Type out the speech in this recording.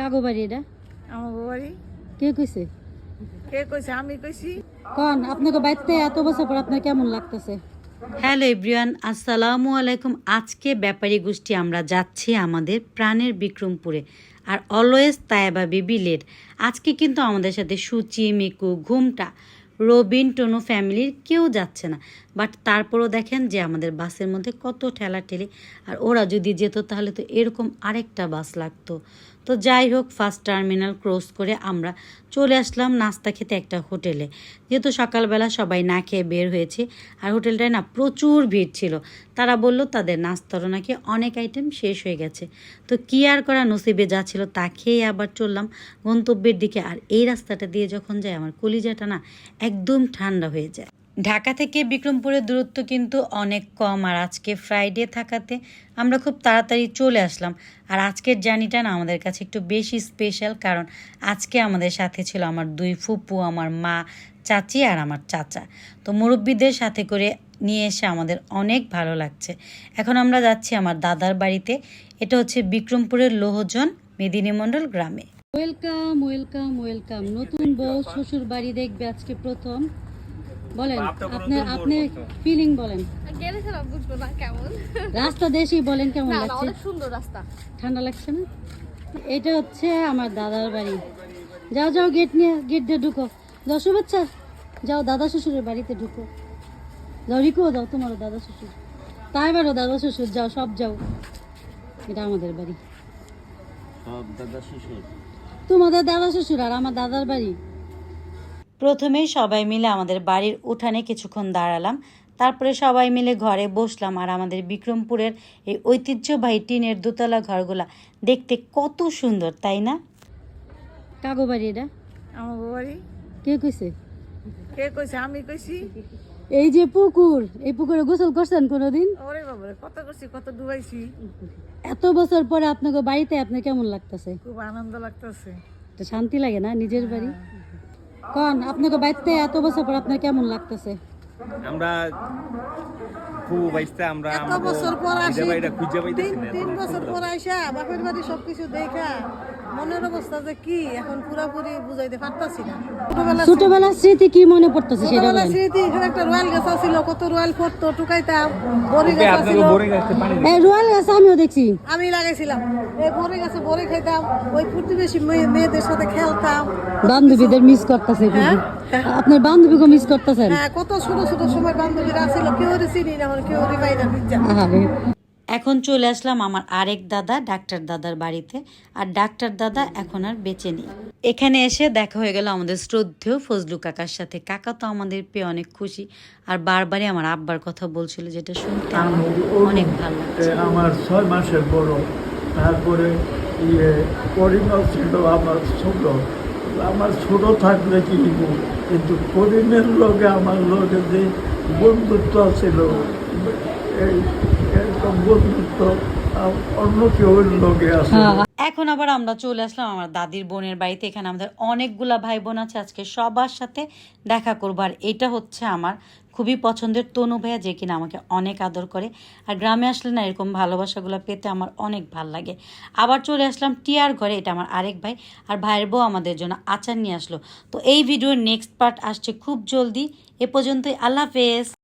কাগো বাড়ি এটা? আমার বাড়ি। কে কইছে? কে কইছে? আমি কইছি। কোন আপনাকে বাড়িতে এত বছর পর আপনার কেমন লাগতেছে? হ্যালো এভরিওয়ান আসসালামু আলাইকুম। আজকে ব্যাপারী গোষ্ঠী আমরা যাচ্ছি আমাদের প্রাণের বিক্রমপুরে। আর অলওয়েজ তায়াবা বেবি লেট আজকে কিন্তু আমাদের সাথে সুচি মিকু ঘুমটা রবিন টনু ফ্যামিলির কেউ যাচ্ছে না। বাট তারপরও দেখেন যে আমাদের বাসের মধ্যে কত ঠেলাঠেলি। আর ওরা যদি যেত তাহলে তো এরকম আরেকটা বাস লাগতো। তো যাই হোক ফার্স্ট টার্মিনাল ক্রস করে আমরা চলে আসলাম নাস্তা খেতে একটা হোটেলে। যেহেতু সকালবেলা সবাই না খেয়ে বের হয়েছে, আর হোটেলটায় না প্রচুর ভিড় ছিল। তারা বলল, তাদের নাস্তারও নাকি অনেক আইটেম শেষ হয়ে গেছে। তো কি আর করা নসিবে, যা ছিল তা খেয়ে আবার চললাম গন্তব্যের দিকে। আর এই রাস্তাটা দিয়ে যখন যাই আমার কলিজাটা না একদম ঠান্ডা হয়ে যায়। ঢাকা থেকে বিক্রমপুরের দূরত্ব কিন্তু অনেক কম, আর আজকে ফ্রাইডে থাকাতে আমরা খুব তাড়াতাড়ি চলে আসলাম। আর আজকের জার্নিটা না আমাদের কাছে একটু বেশি স্পেশাল কারণ আজকে আমাদের সাথে ছিল আমার দুই ফুপু, আমার মা, চাচি আর আমার চাচা। তো মুরব্বীদের সাথে করে নিয়ে এসে আমাদের অনেক ভালো লাগছে। এখন আমরা যাচ্ছি আমার দাদার বাড়িতে। এটা হচ্ছে বিক্রমপুরের লোহজন মেদিনীমণ্ডল গ্রামে। ওয়েলকাম ওয়েলকাম ওয়েলকাম নতুন বউ শ্বশুর বাড়ি দেখবে আজকে প্রথম। বলেন আপনি আপনি ফিলিং বলেন। গেলেছিলাম বুঝব না কেমন। রাস্তা দেশেই বলেন কেমন লাগছে। অনেক সুন্দর রাস্তা। ঠান্ডা লাগছে না? এটা হচ্ছে আমার দাদার বাড়ি। যাও যাও গেট নিয়ে গেট দিয়ে ঢুকো। যাও শুভেচ্ছা যাও দাদা শ্বশুরের বাড়িতে ঢুকো। যাও রিকো যাও তোমারও দাদা শ্বশুর। তাই বারো দাদা শ্বশুর যাও সব যাও। এটা আমাদের বাড়ি। সব দাদা শ্বশুর। তোমাদের দাদা শ্বশুর আর আমার দাদার বাড়ি। প্রথমেই সবাই মিলে আমাদের বাড়ির উঠানে কিছুক্ষণ দাঁড়ালাম। তারপরে সবাই মিলে ঘরে বসলাম আর আমাদের বিক্রমপুরের এই ঐতিহ্যবাহী টিনের দোতলা ঘরগুলা দেখতে কত সুন্দর তাই না? কাগো বাড়ি এটা? আমার বাড়ি। কে কইছে? কে কইছে? আমি কইছি? এই যে পুকুর এই পুকুরে গোসল করছেন কোনোদিন? ওরে কত করছি কত ডুবাইছি। এত বছর পরে আপনাকে বাড়িতে আপনার কেমন লাগতেছে? খুব আনন্দ লাগতেছে। একটা শান্তি লাগে না নিজের বাড়ি? কন আপনাকে বাড়িতে এত বছর পর আপনার কেমন লাগতেছে? আমরা খুব বাইসতে আমরা এত বছর পর আসি তিন বছর পর আইসা বাপের বাড়ি সবকিছু দেখা। মনের অবস্থা যে কি এখন পুরাপুরি বুঝাইতে পারতাছি না। ছোটবেলা ছোটবেলার স্মৃতি কি মনে পড়তেছে সেটা ছোটবেলা স্মৃতি এখানে একটা রয়্যাল গাছ ছিল কত রয়্যাল ফটো টুকাইতাম বড়ি গাছ ছিল এই রয়্যাল গাছ আমিও দেখছি। আমি লাগাইছিলাম। এই বড়ি গাছে বড়ি খাইতাম ওই প্রতিবেশী মেয়ে- মেয়েদের সাথে খেলতাম। বান্ধবীদের মিস করতেছে হ্যাঁ? আপনার বান্ধবীকে মিস করতেছেন? হ্যাঁ কত ছোট ছোট সময় বান্ধবীরা ছিল কেউ চিনি না কেউ পাই না। এখন চলে আসলাম আমার আরেক দাদা ডাক্তার দাদার বাড়িতে। আর ডাক্তার দাদা এখন আর বেঁচে নেই। এখানে এসে দেখা হয়ে গেল আমাদের শ্রদ্ধেয় ফজলু কাকার সাথে। কাকা তো আমাদের পেয়ে অনেক খুশি। আর বারবারই আমার আব্বার কথা বলছিল যেটা শুনতে আমার অনেক ভালো আমার ছয় মাসের বড়। তারপরে ইয়ে ছিল আমার ছোট। আমার ছোট থাকলে কি কিন্তু করিমের লগে আমার লগে যে বন্ধুত্ব ছিল আছে এখন আবার আমরা চলে আসলাম আমার দাদির বোনের বাড়িতে। এখানে আমাদের অনেকগুলা ভাই বোন আছে। আজকে সবার সাথে দেখা করব। আর এটা হচ্ছে আমার খুবই পছন্দের তনু ভাইয়া, যে কিনা আমাকে অনেক আদর করে। আর গ্রামে আসলে না এরকম ভালোবাসাগুলো পেতে আমার অনেক ভালো লাগে। আবার চলে আসলাম টিয়ার ঘরে। এটা আমার আরেক ভাই। আর ভাইয়ের বউ আমাদের জন্য আচার নিয়ে আসলো। তো এই ভিডিওর নেক্সট পার্ট আসছে খুব জলদি। এ পর্যন্তই। আল্লাহ হাফেজ।